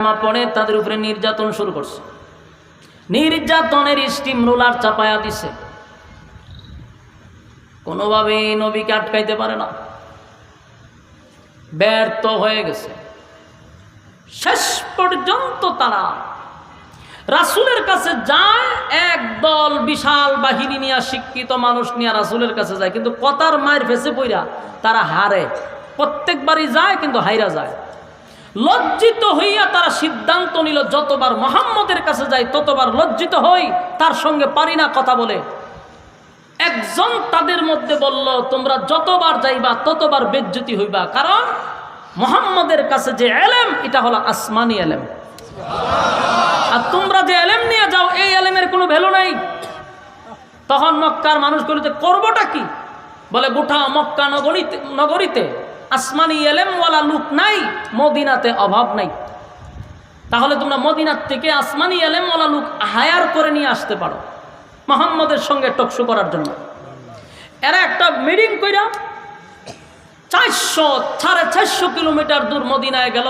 কালেমা পড়ে তাদের উপরে নির্যাতন শুরু করছে। নির্যাতনের স্টিম রোলার চাপায়া দিছে। কোনোভাবে নবীকে আটকাইতে পারে না। ব্যর্থ হয়ে গেছে। শেষ পর্যন্ত তারা রাসুলের কাছে যায়, এক দল বিশাল বাহিনী নিয়ে, শিক্ষিত মানুষ নিয়ে রাসুলের কাছে যায়। কিন্তু কথার মায়ের ফেসে পইরা তারা হারে। প্রত্যেকবারই যায়, কিন্তু হাইরা যায়। লজ্জিত হইয়া তারা সিদ্ধান্ত নিল, যতবার মোহাম্মদের কাছে যাই, ততবার লজ্জিত হই, তার সঙ্গে পারি না কথা বলে। একজন তাদের মধ্যে বলল, তোমরা যতবার যাইবা, ততবার বেজ্জতি হইবা। কারণ মোহাম্মদের কাছে যে এলেম, এটা হলো আসমানি এলেম। আর তোমরা যে এলেম নিয়ে যাও, এই এলেমের কোনো ভ্যালু নাই। তখন মক্কার মানুষগুলিতে করবোটা কি? বলে গোটা মক্কা নগরীতে নগরীতে আসমানি এলেমওয়ালা লোক নাই, মদিনাতে অভাব নাই। তাহলে তোমরা মদিনার থেকে আসমানি এলেমওয়ালা লোক হায়ার করে নিয়ে আসতে পারো মোহাম্মদের সঙ্গে টকশো করার জন্য। এরা একটা মিটিং কইরা চারশো সাড়ে চারশো কিলোমিটার দূর মদিনায় গেল।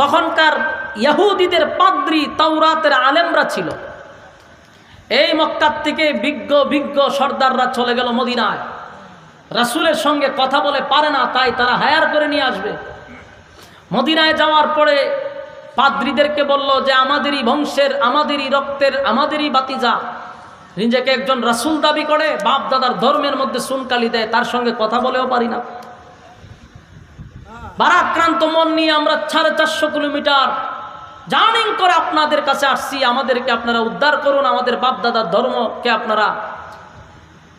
তখনকার ইয়াহুদিদের পাদ্রি তাওরাতের আলেমরা ছিল। এই মক্কার থেকে বিজ্ঞ বিজ্ঞ সর্দাররা চলে গেল মদিনায়। রাসুলের সঙ্গে কথা বলে পারে না, তাই তারা হায়ার করে নিয়ে আসবে। মদিনায় যাওয়ার পরে পাদ্রীদেরকে বলল যে, আমাদেরই বংশের, আমাদেরই রক্তের, আমাদেরই বাতিজা। নিজেকে একজন রাসুল দাবি করে, বাপ দাদার ধর্মের মধ্যে সুনকালি দেয়, তার সঙ্গে কথা বলেও পারি না। বারাক্রান্ত মন নিয়ে আমরা সাড়ে চারশো কিলোমিটার জার্নিং করে আপনাদের কাছে আসছি। আমাদেরকে আপনারা উদ্ধার করুন, আমাদের বাপ দাদার ধর্মকে আপনারা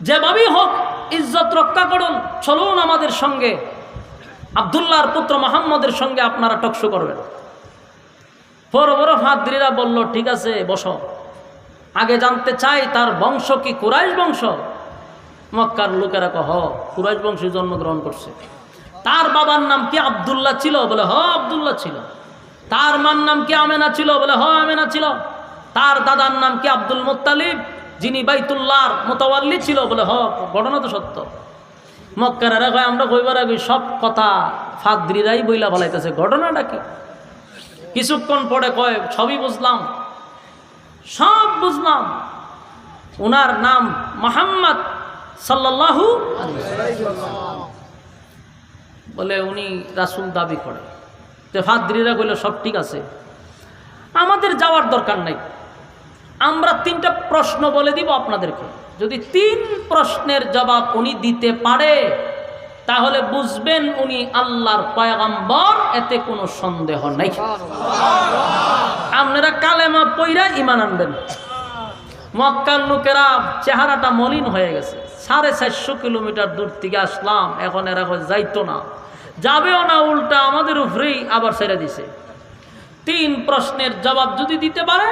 যেভাবেই হোক ইজ্জত রক্ষা করুন, চলুন আমাদের সঙ্গে। আবদুল্লাহর পুত্র মোহাম্মদের সঙ্গে আপনারা টকশো করবেন। বড় বড় ফাদ্রিরা বলল, ঠিক আছে, বসো। আগে জানতে চাই, তার বংশ কি কুরাইশ বংশ? মক্কার লোকেরা কহ কুরাইশ বংশে জন্মগ্রহণ করছে। তার বাবার নাম কি আবদুল্লাহ ছিল? বলে, হ, আবদুল্লাহ ছিল। তার মার নাম কি আমেনা ছিল? বলে, হ, আমেনা ছিল। তার দাদার নাম কি আব্দুল মোত্তালিব? যিনি বাইতুল্লাহর মোতাওয়াল্লি ছিল বলে, হ, ঘটনা তো সত্য। মক্কারেরা কয়, আমরা কইবার আগে সব কথা ফাদ্রিরাই বইলা বলাইতেছে ঘটনাটা কি? কিছুক্ষণ পরে কয় সবই বুঝলাম, সব বুঝলাম। ওনার নাম মোহাম্মদ সাল্লাল্লাহু বলে উনি রাসুল দাবি করে। যে ফাদ্রিরা কইলে, সব ঠিক আছে। আমাদের যাওয়ার দরকার নাই। আমরা তিনটা প্রশ্ন বলে দিব আপনাদেরকে। যদি তিন প্রশ্নের জবাব উনি দিতে পারে, তাহলে বুঝবেন উনি আল্লাহর পয়গাম্বর, এতে কোনো সন্দেহ নাই। আপনারা কালেমা পইরা ইমান আনবেন। মক্কার লোকেরা চেহারাটা মলিন হয়ে গেছে। সাড়ে চারশো কিলোমিটার দূর থেকে আসলাম, এখন এরা যাইতো না। যাবেও না, উল্টা আমাদের উপরেই আবার ছেড়ে দিছে। তিন প্রশ্নের জবাব যদি দিতে পারে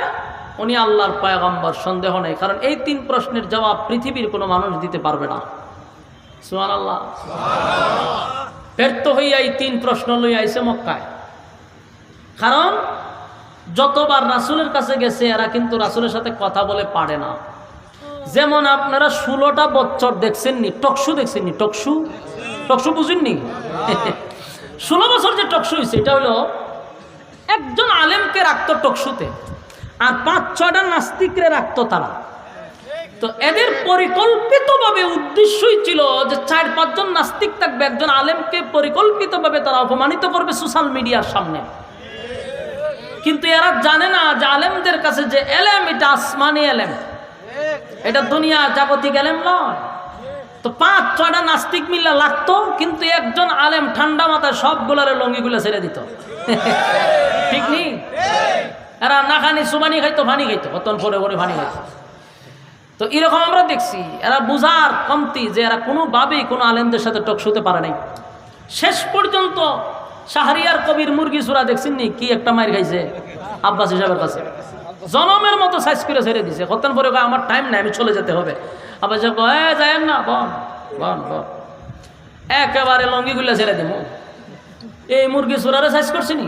উনি আল্লাহর পায়গম্বর, সন্দেহ নেই। কারণ এই তিন প্রশ্নের জবাব পৃথিবীর কোনো মানুষ দিতে পারবে না। সুমান আল্লাহ ব্যর্থ হইয়া এই তিন প্রশ্ন লইয়া আইসে মক্কায়। কারণ, যতবার রাসুলের কাছে গেছে, এরা কিন্তু রাসুলের সাথে কথা বলে পারে না। যেমন আপনারা ষোলোটা বছর দেখছেননি, টকশু দেখছেননি, টকশু? টকশু বুঝেননি? ষোলো বছর যে টকশু হয়েছে এটা হলো একজন আলেমকে রাখতো টকশুতে। আর পাঁচ, ছয়টা নাস্তিকরে রাখতো তারা। তো এদের পরিকল্পিতভাবে উদ্দেশ্যই ছিল যে চার, পাঁচজন নাস্তিক থাকবে, একজন আলেমকে পরিকল্পিতভাবে তারা অপমানিত করবে সোশ্যাল মিডিয়ার সামনে। কিন্তু এরা জানে না যে আলেমদের কাছে যে এলেম, এটা আসমানি এলেম। এটা দুনিয়া জাগতিক এলেম নয়। তো পাঁচ, ছয়টা নাস্তিক মিল্লা লাগতো, কিন্তু একজন আলেম ঠান্ডা মাথায় সবগুলারে লঙ্গিগুলো ছেড়ে দিত। ঠিক নেই? এরা না খানি সুবানি খাইতো ফানি খাইতো, কতন পরে পরে ফানি খাইতো। তো এরকম আমরা দেখছি, এরা বুঝার কমতি যে এরা কোনোভাবেই কোনো আলেমদের সাথে টকশুতে পারে নাই। শেষ পর্যন্ত শাহরিয়ার কবির মুরগি চূড়া দেখছেন নি কি একটা মায়ের খাইছে? আব্বাস হিসাবের কাছে। জনমের মতো সাইজ করে ছেড়ে দিছে। কতন পরে আমার টাইম নাই, আমি চলে যেতে হবে। আব্বাস কয় যায় না, বন বন বন। একেবারে লঙ্গিগুলো ছেড়ে দিব এই মুরগি চূড়ারে সাইজ করছি নি?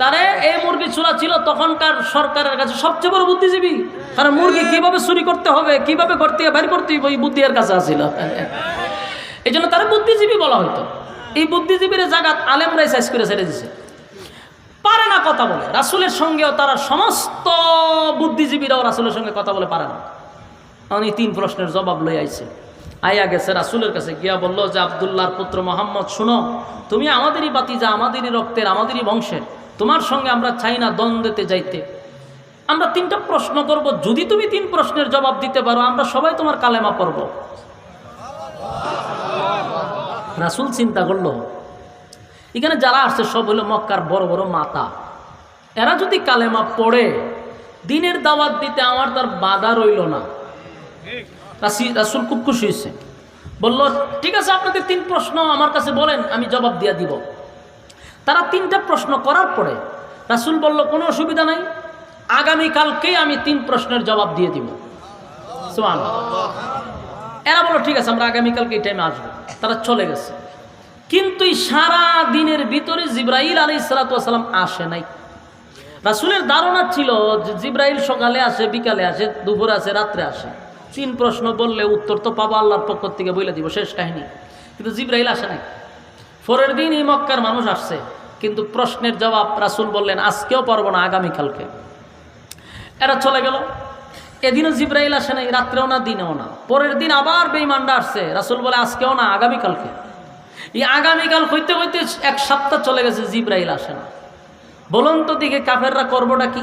তারে এই মুরগি চূড়া ছিল তখনকার সরকারের কাছে সবচেয়ে বড় বুদ্ধিজীবী। কারণ মুরগি কীভাবে চুরি করতে হবে, কীভাবে করতে বের করতে এই বুদ্ধি এর কাছে আসছিল এই জন্য তারা বুদ্ধিজীবী বলা হতো এই বুদ্ধিজীবীর জায়গা আলেমরাই সাইজ করে ছেড়ে দিছে। পারে না কথা বলে। রাসুলের সঙ্গেও তারা সমস্ত বুদ্ধিজীবীরাও রাসুলের সঙ্গে কথা বলে পারে না। উনি তিন প্রশ্নের জবাব লই আইছে। আইয়া গেছে রাসুলের কাছে, গিয়া বলল যে, আবদুল্লাহর পুত্র মোহাম্মদ, শুনো, তুমি আমাদেরই বাতিজা, আমাদেরই রক্তের, আমাদেরই বংশের। তোমার সঙ্গে আমরা চাই না দ্বন্দ্বেতে যাইতে। আমরা তিনটা প্রশ্ন করব। যদি তুমি তিন প্রশ্নের জবাব দিতে পারো, আমরা সবাই তোমার কালেমা পড়ব। রাসুল চিন্তা করল, এখানে যারা আসছে সব হলো মক্কার বড় বড় মাতা। এরা যদি কালেমা পড়ে, দিনের দাওয়াত দিতে আমার তার বাধা রইল না। রাসি- রাসুল খুব খুশি হয়েছে। বলল, ঠিক আছে, আপনাদের তিন প্রশ্ন আমার কাছে বলেন, আমি জবাব দিয়ে দিব। তারা তিনটা প্রশ্ন করার পরে রাসুল বলল, কোনো অসুবিধা নাই। আগামীকালকেই আমি তিন প্রশ্নের জবাব দিয়ে দিব। এরা বলল, ঠিক আছে, আমরা আগামীকালকে এই টাইমে আসব। তারা চলে গেছে। কিন্তু সারা দিনের ভিতরে জিব্রাইল আলী সালাতাম আসে নাই। রাসুলের ধারণা ছিল যে জিব্রাইল সকালে আসে, বিকালে আসে, দুপুরে আসে, রাত্রে আসে। তিন প্রশ্ন বললে উত্তর তো পাবো আল্লাহর পক্ষ থেকে বলে দিব, শেষ কাহিনী। কিন্তু জিব্রাইল আসে নাই। পরের দিন এই মক্কার মানুষ আসছে। কিন্তু প্রশ্নের জবাব রাসুল বললেন, আজকেও পারব না, আগামীকালকে। এরা চলে গেল। এদিনও জিব্রাইল আসে নাই, রাত্রেও না, দিনেও না। পরের দিন আবার বেইমান্ডা আসছে। রাসুল বলে, আজকেও না, আগামীকালকে। এই আগামীকাল হইতে হইতে এক সপ্তাহ চলে গেছে, জিব্রাইল আসে না। বলুন তো দিকে কাফেররা করবোটা কি?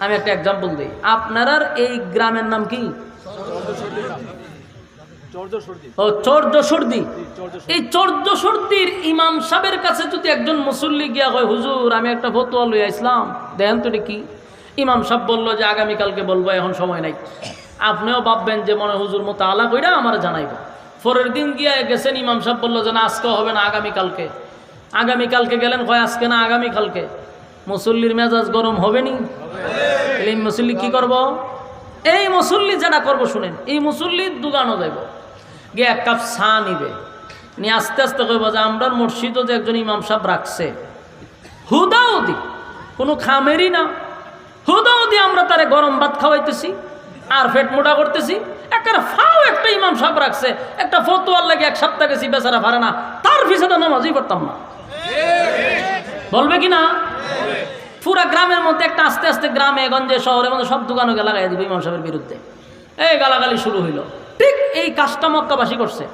আমি একটা এক্সাম্পল দিই। আপনার এই গ্রামের নাম কি? ও চর্য সর্দি এই চর্য সর্দির ইমাম সাহেবের কাছে যদি একজন মুসল্লি গিয়া হয় হুজুর আমি একটা ফতুয়া লইয়া ইসলাম দেখেন তো কি? ইমাম সাহেব বলল যে আগামীকালকে বলব এখন সময় নাই। আপনিও ভাববেন যে মনে হুজুর মতো আলা কইরা আমার জানাইব। পরের দিন গিয়া গেছেন ইমাম সাহেব বলল যে না আজকে হবে না আগামীকালকে। আগামীকালকে গেলেন কয় আজকে না আগামীকালকে? মুসল্লির মেজাজ গরম হবে নি? এই মুসল্লি কি করব? এই মুসল্লি যেটা করব শুনেন এই মুসল্লির দুগানো যাইব। গিয়ে এক কাপ চা নিবে। নিয়ে আস্তে আস্তে কইব যে আমরা মসজিদও যে একজন ইমাম সাহেব রাখছে। হুদাউদি কোনো খামেরই না। হুদাউদি আমরা তারে গরম ভাত খাওয়াইতেছি, আর ফেট মোটা করতেছি। একটা ফাও একটা ইমাম সাহেব রাখছে, একটা ফতুয়ার লাগে এক সপ্তাহ গেছি, বেচারা পারে না। তার পিছনে নামাজই করতাম না। বলবে কি না? পুরা গ্রামের মধ্যে একটা আস্তে আস্তে গ্রামে, গঞ্জে, শহরের মধ্যে সব দোকানকে লাগাই দিব ইমাম সাহেবের বিরুদ্ধে। এই গালাগালি শুরু হইল। ঠিক এই কাজটা মক্কাবাসী করছে।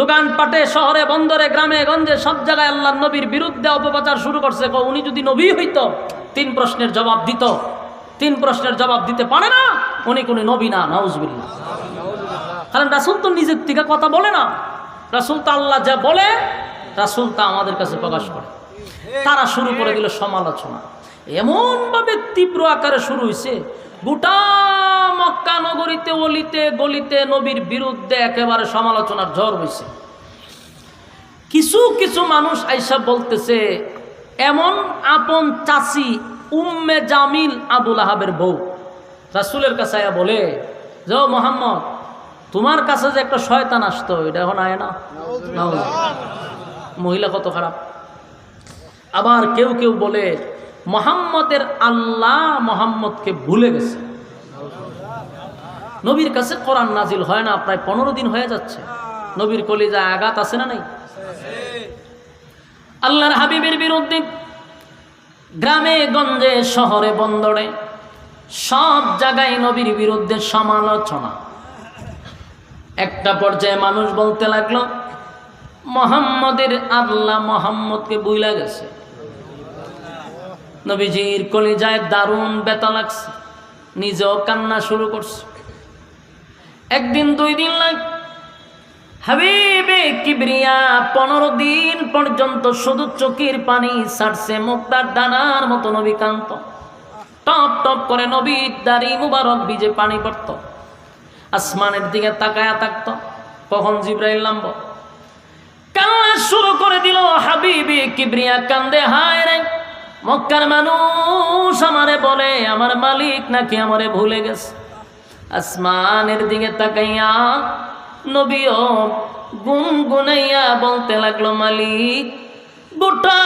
দোকানপাটে, শহরে, বন্দরে, গ্রামে, গঞ্জে, সব জায়গায় আল্লাহ নবীর বিরুদ্ধে অপপ্রচার শুরু করছে। উনি যদি নবী হইতো, তিন প্রশ্নের জবাব দিত। তিন প্রশ্নের জবাব দিতে পারে না, উনি কোনো নবী না নাউজবিল্লা কারণ রাসুল তো নিজের থেকে কথা বলে না। রাসুল তো আল্লাহ যা বলে, রাসুল তা আমাদের কাছে প্রকাশ করে। তারা শুরু করে দিল সমালোচনা। এমনভাবে তীব্র আকারে শুরু হয়েছে গোটা মক্কা নগরীতে অলিতে গলিতে নবীর বিরুদ্ধে একেবারে সমালোচনার ঝড় হয়েছে কিছু কিছু মানুষ আইসা বলতেছে, এমন আপন চাষি উম্মে জামিল আবুল আহাবের বউ। রাসুলের কাছে আয়া বলে, যে ও মোহাম্মদ, তোমার কাছে যে একটা শয়তান আসতো, এটা এখন আয় না? মহিলা কত খারাপ। আবার কেউ কেউ বলে, মোহাম্মদের আল্লাহ মোহাম্মদকে ভুলে গেছে। নবীর কাছে কোরআন নাজিল হয় না, প্রায় পনেরো দিন হয়ে যাচ্ছে। নবীর কলিজায় আঘাত আছে না নাই? আল্লাহর হাবিবের বিরুদ্ধে গ্রামে, গঞ্জে, শহরে, বন্দরে সব জায়গায় নবীর বিরুদ্ধে সমালোচনা। একটা পর্যায়ে মানুষ বলতে লাগল, মোহাম্মদের আল্লাহ মোহাম্মদকে বুইলা গেছে। নবীজির কলিজায় দারুণ বেতা লাগছে। নিজেও কান্না শুরু করছে। একদিন, দুই দিন লাগ। হাবিবে কিবরিয়া, পনেরো দিন পর্যন্ত শুধু চোখের পানি ছাড়ছে, মুক্তার দানার মতো নবী কান্ত। টপ টপ করে নবীর দাড়ি মুবারক বিজে পানি পড়ত। আসমানের দিকে তাকায়া থাকতো, কখন জিব্রাইল নামব। কান্না শুরু করে দিল হাবিবে কিবরিয়া, কান্দে, হায় রে, মক্কার মানুষ আমারে বলে, আমার মালিক নাকি আমারে ভুলে গেছে। আসমানের দিকে তাকাইয়া নবীও গুনগুনাইয়া বলতে লাগল, মালিক, গোটা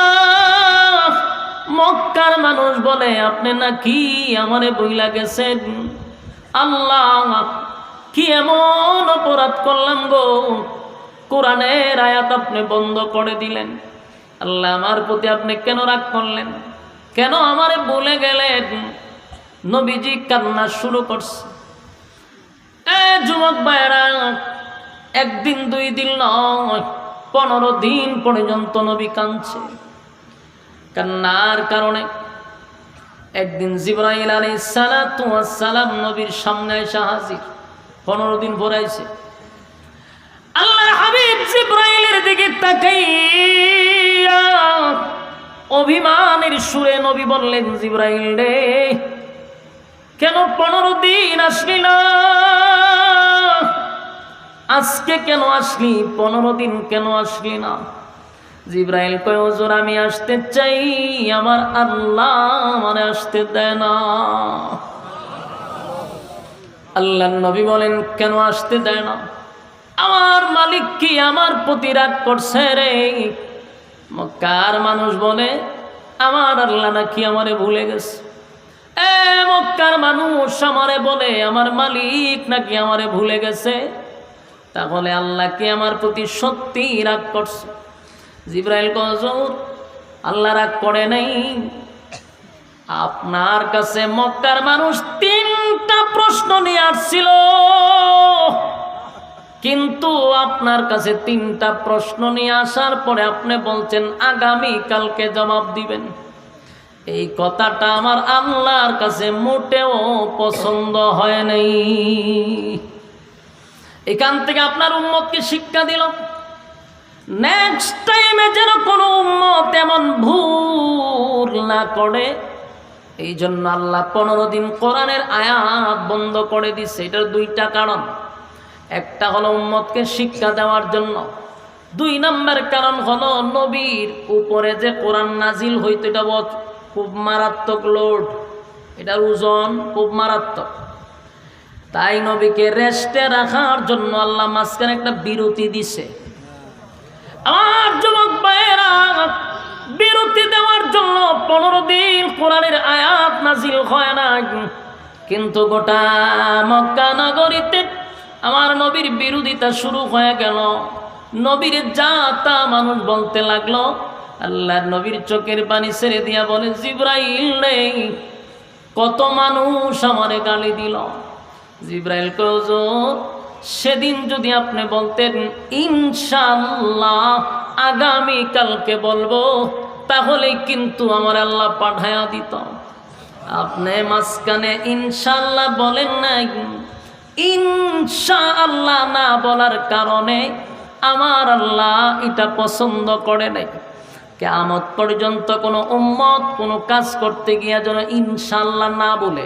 মক্কার মানুষ বলে, আপনি নাকি আমারে বইলা গেছেন? আল্লাহ, কি এমন অপরাধ করলাম গো? কোরআনের আয়াত আপনি বন্ধ করে দিলেন। আল্লাহ আমার প্রতি আপনি কেন রাগ করলেন? কেন আমারে বলে গেলেন? নবীজি কান্না শুরু করছে। যুবক ভাইরা একদিন, দুই দিন নয়, পনেরো দিন পর্যন্ত নবী কাঁদছে। কান্নার কারণে একদিন জিব্রাইল আলী সালাম নবীর সামনে এসে হাজির, পনেরো দিন ভরাইছে আল্লাহ হাবিব জিব্রাইলের দিকে তাকাইয়া অভিমানের সুরে নবী বললেন, জিব্রাইল রে কেন পনেরো দিন আসলি না? আজকে কেন আসলি? পনেরো দিন কেন আসলি না? জিব্রাইল কয় আমি আসতে চাই, আমার আল্লাহ মানে আসতে দেয় না। আল্লাহ নবী বলেন, কেন আসতে দেয় না? আমার মালিক কি আমার প্রতি রাগ করছে রে? কার মানুষ বলে, আমার আল্লাহ নাকি আমারে ভুলে গেছে। মক্কার মানুষ আমারে বলে, আমার মালিক নাকি আমারে ভুলে গেছে? তাহলে আল্লাহ কি আমার প্রতি সত্যি রাগ করছে। জিব্রাইল কজর আল্লাহ রাগ করে নাই। আপনার কাছে মক্কার মানুষ তিনটা প্রশ্ন নিয়ে আসছিল। কিন্তু আপনার কাছে তিনটা প্রশ্ন নিয়ে আসার পরে আপনি বলছেন আগামী কালকে জবাব দিবেন। এই কথাটা আমার আল্লাহর কাছে মোটেও পছন্দ হয় নাই। এখান থেকে আপনার উম্মতকে শিক্ষা দিল নেক্সট টাইমে যেন কোনো উম্মত এমন ভুল না করে, এই জন্য আল্লাহ পনেরো দিন কোরআনের আয়াত বন্ধ করে দিচ্ছে এটার দুইটা কারণ। একটা হলো উম্মতকে শিক্ষা দেওয়ার জন্য। দুই নম্বর কারণ হলো নবীর উপরে যে কোরআন নাজিল হইতো, এটা খুব মারাত্মক লোড এটার ওজন খুব মারাত্মক। তাই নবীকে রেস্টে রাখার জন্য আল্লাহ মাঝখানে একটা বিরতি দিছে। আমার যুবক ভাইয়েরা, বিরতি দেওয়ার জন্য পনেরো দিন কোরআনের আয়াত নাজিল হয় না কিন্তু গোটা মক্কা নগরীতে আমার নবীর বিরোধিতা শুরু হয়ে গেল। নবীর যা তা মানুষ বলতে লাগল। আল্লাহ নবীর চোখের পানি ছেড়ে দিয়া বলে, জিব্রাইল নেই। কত মানুষ আমারে গালি দিল। জিব্রাইল কজর সেদিন যদি আপনি বলতেন ইনশাল্লাহ আগামী কালকে বলব, তাহলে কিন্তু আমার আল্লাহ পাঠায়া দিত। আপনি মাঝখানে ইনশাল্লাহ বলেন নাই। ইনশাআল্লাহ না বলার কারণে আমার আল্লাহ এটা পছন্দ করে নাই। কেমত পর্যন্ত কোনো উম্মত, কোনো কাজ করতে গিয়া যেন ইনশাল্লাহ না বলে।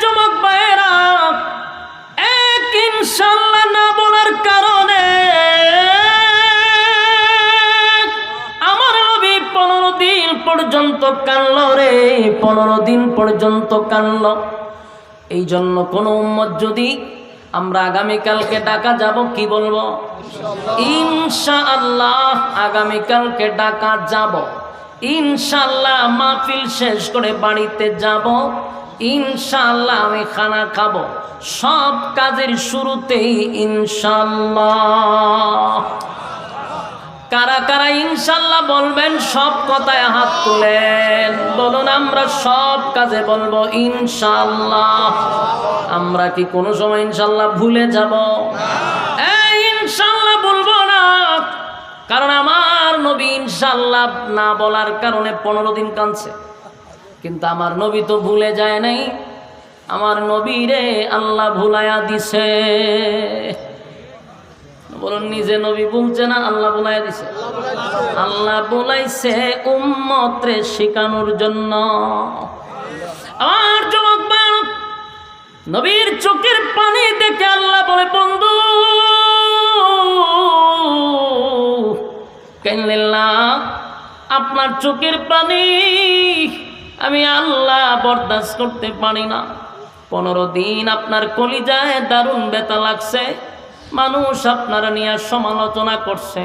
যুবক ভাইয়েরা, এক ইনশাল্লাহ না বলার কারণে আমার নবী পনেরো দিন পর্যন্ত কানল রে, পনেরো দিন পর্যন্ত কানল এই জন্য কোনো উম্মত যদি আমরা আগামীকালকে ডাকা যাব, কি বলব? ইনশা আল্লাহ আগামীকালকে ডাকা যাব। ইনশাল্লাহ মাহফিল শেষ করে বাড়িতে যাব। ইনশাল্লাহ আমি খানা খাব। সব কাজের শুরুতেই ইনশাল্লাহ কারা কারা ইনশাল্লাহ বলবেন, সব কথায় হাত তুলেন বলুন, আমরা সব কাজে বলব ইনশাল্লাহ আমরা কি কোনো সময় ইনশাল্লাহ ভুলে যাব? ইনশাল্লাহ বলব না। কারণ আমার নবী ইনশাল্লাহ না বলার কারণে পনেরো দিন কাঁদছে। কিন্তু আমার নবী তো ভুলে যায় নাই। আমার নবী রে আল্লাহ ভুলায়া দিছে। বলুন, নিজে নবী বলছে না আল্লাহ বলাইয়া দিছে? আল্লাহ বলাইছে উম্মতরে শেখানোর জন্য। আমার যুবক নবীর চোখের পানি দেখে আল্লাহ বলে, বন্ধু আপনার চোখের পানি আমি আল্লাহ বরদাস্ত করতে পারি না। পনেরো দিন আপনার কলিজায় দারুণ ব্যথা লাগছে। মানুষ আপনারা নিয়ে সমালোচনা করছে।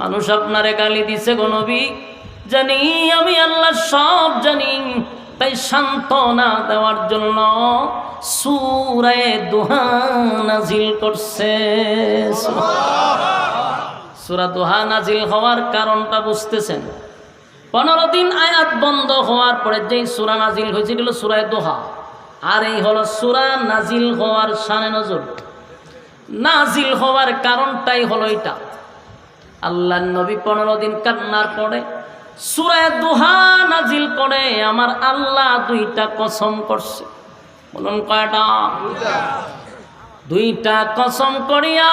মানুষ আপনারে গালি দিছে গনবী জানি আমি আল্লাহ সব জানি তাই সান্ত্বনা দেওয়ার জন্য সুরায় দুহা নাজিল করছে। সুরা দোহা নাজিল হওয়ার কারণটা বুঝতেছেন। পনেরো দিন আয়াত বন্ধ হওয়ার পরে যেই সুরা নাজিল হয়েছিল সুরায় দোহা। আর এই হলো সুরা নাজিল হওয়ার সানে নজর। নাজিল হওয়ার কারণটাই হলো এটা। আল্লাহ নবী পনেরো দিন কান্নার পরে সুরায় দোহা নাজিল করে, আমার আল্লাহ দুইটা কসম করছে। বলুন কয়টা? দুইটা কসম করিয়া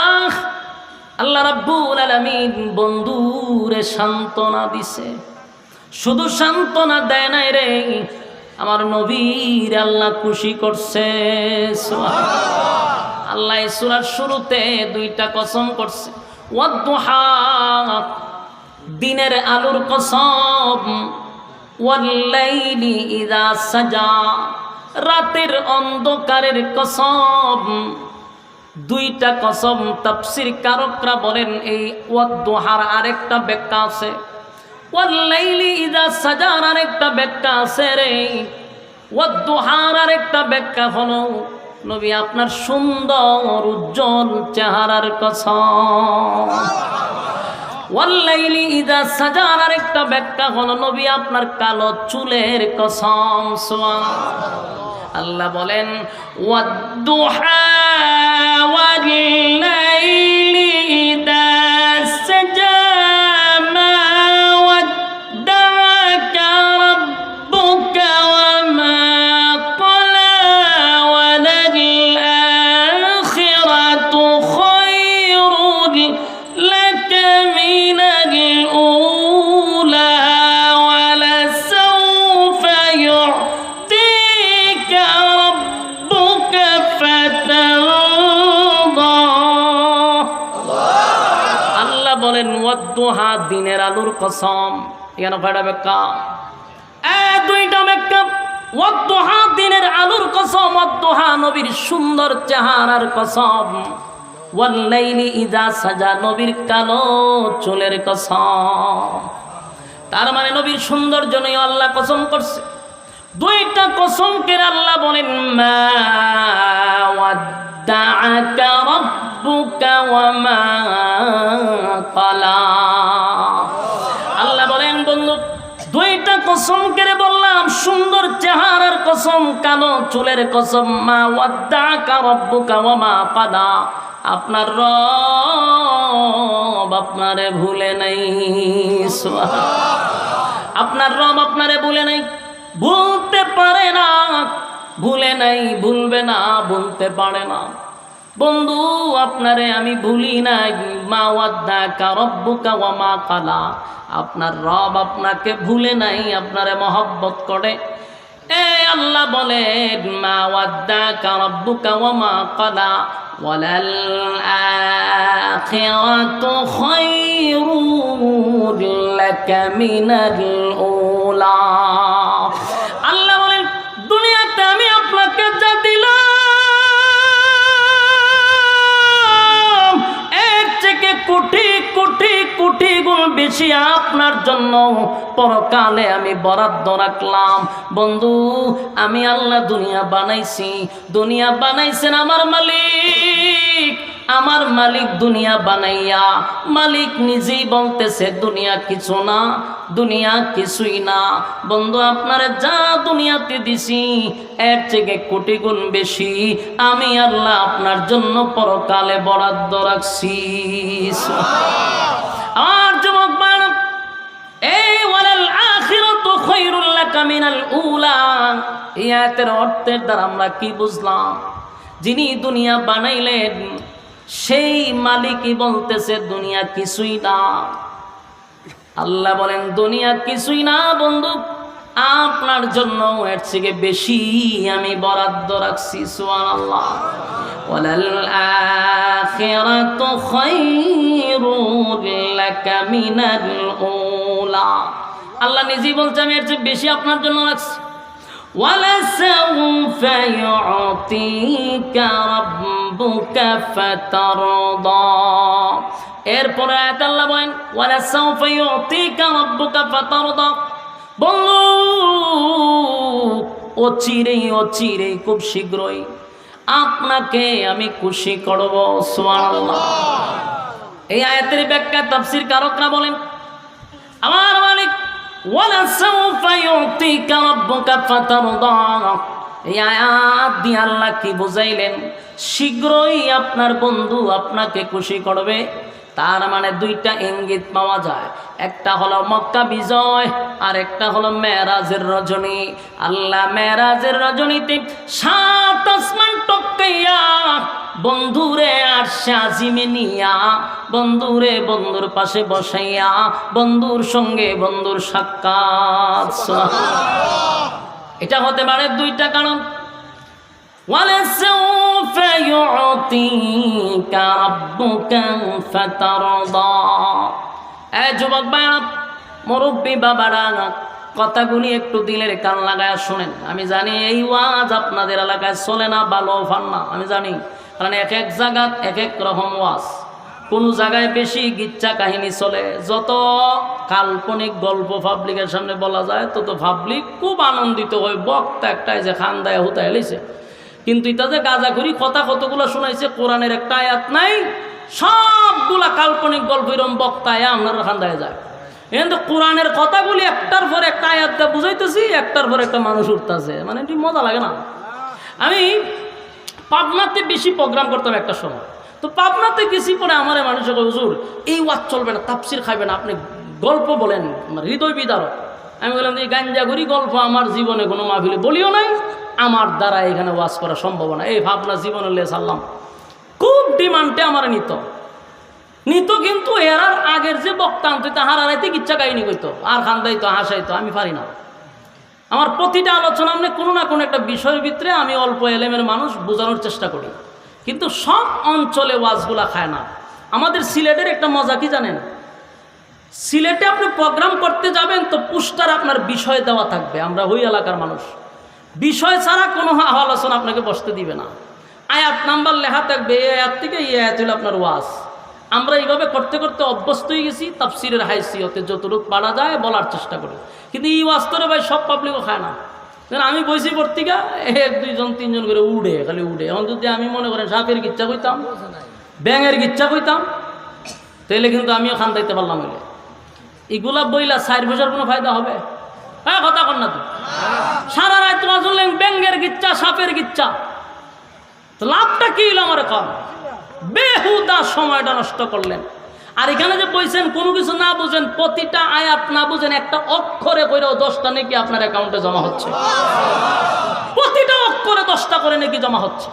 আল্লাহ রাব্বুল আলামিন বন্ধুরে সান্ত্বনা দিছে। শুধু সান্ত্বনা দেয় নাই রে, আমার নবীর আল্লাহ খুশি করছে। সুবহানাল্লাহ। আল্লাহ সূরার শুরুতে দুইটা কসম করছে। দিনের আলোর কসম। সাজা, রাতের অন্ধকারের কসম। দুইটা কসম তাফসির কারকরা বলেন, এই ওয়াদ্দুহার আরেকটা ব্যাখ্যা আছে। ওয়াল্লাইলি ইদা সাজার আরেকটা ব্যাখ্যা আছে রে। ওয়াদ্দুহার আরেকটা ব্যাখ্যা হলো নবী, আপনার সুন্দর, উজ্জ্বল চেহারার কসম। ওয়াল্লাইলি ইদা সাজার, আরেকটা ব্যাখ্যা হলো, নবী, আপনার কালো চুলের কসম আল্লাহ বলেন, ওয়াদ্দুহা ওয়াল্লাইলি ইদা সাজা। আলুর কসম। এখানে কয়টা ব্যাখ্যা দুইটা ব্যাখ্যা ওয়াদ্দুহা, দিনের আলুর কসম, ওয়াদ্দুহা, নবীর সুন্দর চেহারার কসম। ওয়াল্লাইলি ইদা সাজা, নবীর কালো চুলের কসম। তার মানে নবীর সৌন্দর্য নেই আল্লাহ কসম করছে। দুইটা কসম কে আল্লাহ বলেন, মা ওয়াদ্দাআকা রাব্বুকা কসম কেড়ে বললাম, সুন্দর চেহারার কসম, কালো চুলের কসম, মা ওয়াদ্দাআকা রাব্বুকা ওয়া মা ক্বালা আপনার রব আপনারে ভুলে নাই আপনার রব আপনারে ভুলে নাই, ভুলতে পারে না, ভুলে নাই, ভুলবে না, ভুলতে পারে না। বন্ধু, আপনারে আমি ভুলি নাই। মা ওয়াদ্দা কারব্বুকা ওয়া মা কালা। আপনার রব আপনাকে ভুলে নাই, আপনারে মহব্বত করে। এ আল্লাহ বলেন, মা ওয়াদ্দা কারব্বুকা ওয়া মা কালা। ওয়ালাল আখিরাতু খায়রুন লাকা মিনাল উলা। কোটি কোটি কোটি গুণ বেশি আপনার জন্য পরকালে আমি বরাদ্দ রাখলাম। বন্ধু, আমি আল্লাহ দুনিয়া বানাইছি। দুনিয়া বানাইছেন আমার মালিক। আমার মালিক দুনিয়া বানাইয়া, মালিক নিজেই বলতেছে, দুনিয়া কিছু না, দুনিয়া কিছুই না। বন্ধু, আপনারে যা দুনিয়াতে দিছি, এর থেকে কোটি গুণ বেশি আমি আল্লাহ আপনার জন্য পরকালে বরাদ্দ রাখছি। আর যুবক এই ওয়ালাল আখিরাতু উলা। এই আয়াতের অর্থের দ্বারা আমরা কি বুঝলাম? যিনি দুনিয়া বানাইলেন সেই মালিকই বলতেছে, দুনিয়া কিছুই না। আল্লাহ বলেন, দুনিয়া কিছুই না বন্ধু, আপনার জন্য এর থেকে বেশি আমি বরাদ্দ রাখছি সুয়ান আল্লাহ আখিরাতু খায়রুল লাকা মিনাল উলা। আল্লাহ নিজেই বলছে, আমি এর চেয়ে বেশি আপনার জন্য রাখছি। ولسوف يعطيك ربك فترضى এরপরে আয়াত আল্লাহ বলেন ولسوف يعطيك ربك فترضى বন্ধু অচিরেই অচিরেই খুব শীঘ্রই আপনাকে আমি খুশি করব সুবহানাল্লাহ এই আয়াতের ব্যাখ্যা তাফসির কারকরা বলেন আমার এই আয়াত দিয়ে আল্লাহ কি বুঝাইলেন? শীঘ্রই আপনার বন্ধু আপনাকে খুশি করবে। তার মানে দুইটা ইঙ্গিত পাওয়া যায়। একটা হলো মক্কা বিজয়, আর একটা হলো মেরাজের রজনী। আল্লাহ মেরাজের রজনীতে সাত আসমান টপকাইয়া বন্ধুরে আর সাজিমে নিয়া বন্ধুরে বন্ধুর পাশে বসাইয়া বন্ধুর সঙ্গে বন্ধুর সাক্ষাৎ এটা হতে পারে দুইটা কারণ ولسوف يعطيك ربك فترضى এ যুবক ভাইরা মুরব্বী বাবারা কথাগুলি একটু দিলের কান লাগায় শুনেন আমি জানি এই ওয়াজ আপনাদের এলাকায় চলে না ভালো ফান না আমি জানি কারণ এক এক জায়গাত এক এক রকম ওয়াজ। কোনো জায়গায় বেশি গিচ্ছা কাহিনী চলে। যত কাল্পনিক গল্প পাবলিকের সামনে বলা যায়, তত পাবলিক খুব আনন্দিত হয়। বক্তা একটাই যে খান দায় হুতায় এলেছে কিন্তু এটা যে গাজা করি কথা কতগুলো শোনাইছে, কোরআনের একটা আয়াত নাই, সবগুলা কাল্পনিক গল্প এরম বক্তায় আপনার খান্দায় যায়। কিন্তু কোরআনের কথাগুলি একটার পর একটা আয়াত দিয়ে বুঝাইতেছি, একটার পর একটা মানুষ উঠতেছে। মানে এটি মজা লাগে না। আমি পাবনাতে বেশি প্রোগ্রাম করতাম একটা সময়। তো পাবনাতে গেছি পরে আমার মানুষ হুজুর, এই ওয়াজ চলবে না তাপসির খাইবে না, আপনি গল্প বলেন হৃদয় বিদারক। আমি বললাম, এই গাঞ্জাগুড়ি গল্প আমার জীবনে কোনো মাহফিলে বলিও নাই, আমার দ্বারা এখানে ওয়াজ করা সম্ভব না। এই ভাবনা জীবনে লে সারলাম খুব ডিমান্ডে আমার নিত। নিত কিন্তু এরার আগের যে বক্তা আনতো তাহার আড়াইতে ইচ্ছা কাহিনী করতো আর খান্দাইতো, হাসাইতো, আমি পারি না। আমার প্রতিটা আলোচনা আপনি কোনো না কোনো একটা বিষয়ের ভিতরে আমি অল্প এলেমের মানুষ বোঝানোর চেষ্টা করি। কিন্তু সব অঞ্চলে ওয়াজগুলা খায় না। আমাদের সিলেটের একটা মজা কি জানেন? সিলেটে আপনি প্রোগ্রাম করতে যাবেন তো পুস্টার আপনার বিষয় দেওয়া থাকবে, আমরা ওই এলাকার মানুষ। বিষয় ছাড়া কোনো আলোচনা আপনাকে বসতে দিবে না। আয়াত নাম্বার লেখা থাকবে, এই আয়াত থেকে এই আয়াত হলো আপনার ওয়াজ। আমরা এইভাবে করতে করতে অভ্যস্ত হয়ে গেছি, তাফসিরের হাইসিয়তে যতটুকু পারা যায় বলার চেষ্টা করি কিন্তু এই ওয়াস্তরে ভাই, সব পাবলিকও খায় না। আমি বইছি পত্রিকা, এক, দুইজন, তিনজন করে উড়ে, খালি উড়ে। এখন যদি আমি মনে করেন সাপের গিচ্ছা কইতাম, ব্যাঙের গিচ্ছা কইতাম তাহলে কিন্তু আমিও খান দিতে পারলাম বলে এগুলা বইলা সাইড বছর কোনো ফায়দা হবে? হ্যাঁ কথা কর না তো। সারা রাত তোমার শুনলেন ব্যাঙ্গের গিচ্ছা, সাপের গিচ্ছা। তো লাভটা কি হলো আমার কম বেহুদা সময়টা নষ্ট করলেন। আর এখানে যে বলছেন, কোনো কিছু না বুঝেন, প্রতিটা আয়াত না বুঝেন, একটা অক্ষরে করেও দশটা নাকি আপনার অ্যাকাউন্টে জমা হচ্ছে। প্রতিটা অক্ষরে দশটা করে নাকি জমা হচ্ছে।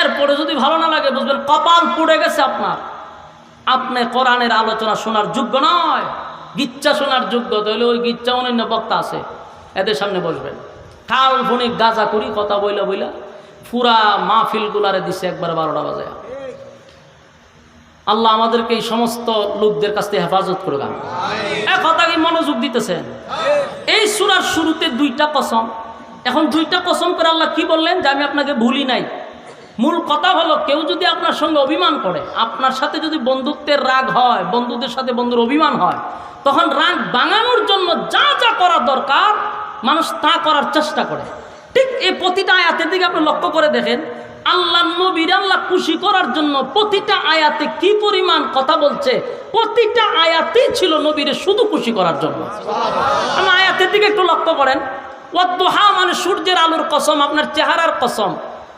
এরপরে যদি ভালো না লাগে, বুঝবেন কপাল পুড়ে গেছে আপনার। আপনি কোরআনের আলোচনা শোনার যোগ্য নয়, গিচ্ছা শোনার যোগ্য, তাহলে ওই গিচ্ছা অন্যান্য বক্তা আছে, এদের সামনে বসবেন। কাল কাল্পনিক গাজা করি, কথা বইলা বইলা, পুরা মাহফিল গুলারে দিছে একবার বারোটা বাজে আল্লাহ আমাদেরকে এই সমস্ত লোকদের কাছ থেকে হেফাজত করে গান এক কথা কি মনোযোগ দিতেছেন? এই সুরার শুরুতে দুইটা কসম। এখন দুইটা কসম করে আল্লাহ কি বললেন? যে আমি আপনাকে ভুলি নাই। মূল কথা হলো কেউ যদি আপনার সঙ্গে অভিমান করে আপনার সাথে যদি বন্ধুত্বের রাগ হয় বন্ধুদের সাথে বন্ধুর অভিমান হয় তখন রাগ বাঙানোর জন্য যা যা করা দরকার মানুষ তা করার চেষ্টা করে। ঠিক এই প্রতিটা আয়াতের দিকে আপনি লক্ষ্য করে দেখেন আল্লাহ নবীর আল্লাহ খুশি করার জন্য প্রতিটা আয়াতে কি পরিমাণ কথা বলছে? প্রতিটা আয়াতেই ছিল নবীরে শুধু খুশি করার জন্য। আমি আয়াতের দিকে একটু লক্ষ্য করেন। ওয়াদ্দোহা মানে সূর্যের আলোর কসম, আপনার চেহারার কসম।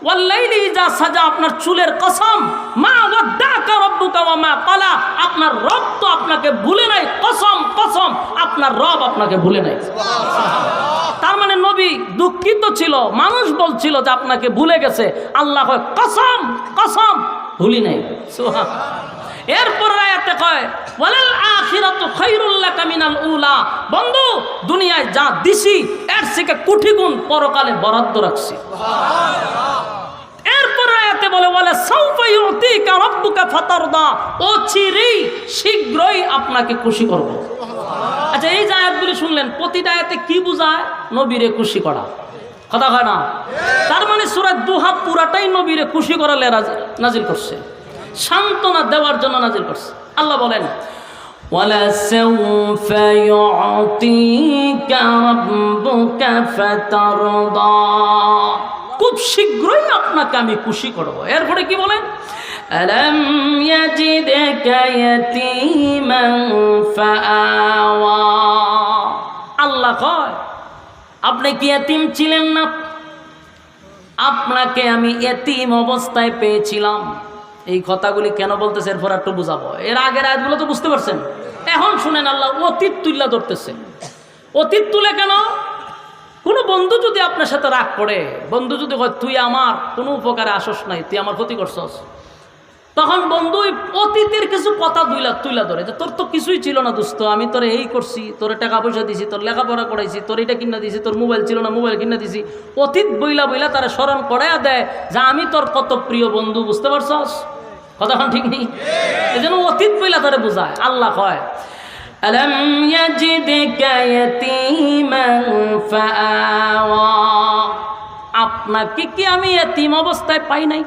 ওয়াল্লাইলি যা সাজা, আপনার চুলের কসম। মা ওয়াদ্দাকা রব্বুকা ওয়া মা কালা আপনার রব তো আপনাকে ভুলে নাই। কসম কসম, আপনার রব আপনাকে ভুলে নাই। তার মানে নবী দুঃখিত ছিল, মানুষ বলছিল যে আপনাকে ভুলে গেছে। আল্লাহ কসম কসম, ভুলি নাই। সুবহান এরপর আয়াতে কয়, ওয়ালাল আখিরাতু খায়রুল লাকা মিনাল উলা। বন্ধু, দুনিয়ায় যা দিছি, এর থেকে কোটি গুণ পরকালে বরাদ্দ রাখছি। এরপর আয়াতে বলে বলে সাউফা ইউতিকা রাব্বুকা ফাতারদা। ও চিরেই শীঘ্রই আপনাকে খুশি করব। আচ্ছা এই যে শুনলেন, প্রতিটা আয়াতে কি বোঝায়? নবীরে খুশি করা। কথা হয় না? তার মানে সুরাত দুহা পুরাটাই নবীরে খুশি করালে নাজিল করছে। সান্ত্বনা দেওয়ার জন্য নাজিল করছে আল্লাহ বলেন ولسوف يعطيك ربك فترضى খুব শীঘ্রই আপনাকে আমি খুশি করব এরপরে কি বলেন ألم يجدك يتيما فآوى আল্লাহ কয় আপনি কি এতিম ছিলেন না আপনাকে আমি এতিম অবস্থায় পেয়েছিলাম এই কথাগুলি কেন বলতেছে? এরপর একটু বুঝাবো। এর আগের আয়াতগুলো তো বুঝতে পারছেন? এখন শুনেন আল্লাহ, অতীত তুল্লা ধরতেছে। অতীত তুলে কেন? কোনো বন্ধু যদি আপনার সাথে রাগ করে, বন্ধু যদি কয়, তুই আমার, কোনো উপকারে আসস নাই, তুই আমার ক্ষতি করছস। তখন বন্ধু অতীতের কিছু কথা দুইলা তুইলা ধরে। যে তোর তো কিছুই ছিল না দোস্ত, আমি তোর এই করছি, তোর টাকা পয়সা দিছি, তোর লেখাপড়া করাইছি, তোর এটা কিনা দিছি, তোর মোবাইল ছিল না, মোবাইল কিনা দিছি। অতীত বইলা বইলা তারা স্মরণ করাইয়া দেয় যে আমি তোর কত প্রিয় বন্ধু, বুঝতে পারছস? কথাখন ঠিক নেই এই জন্য অতীত বইলা তারা বোঝায় আল্লাহ কয় ألم يجدك يتيما فآوى আপনাকে কি আমি এতিম অবস্থায় পাই নাই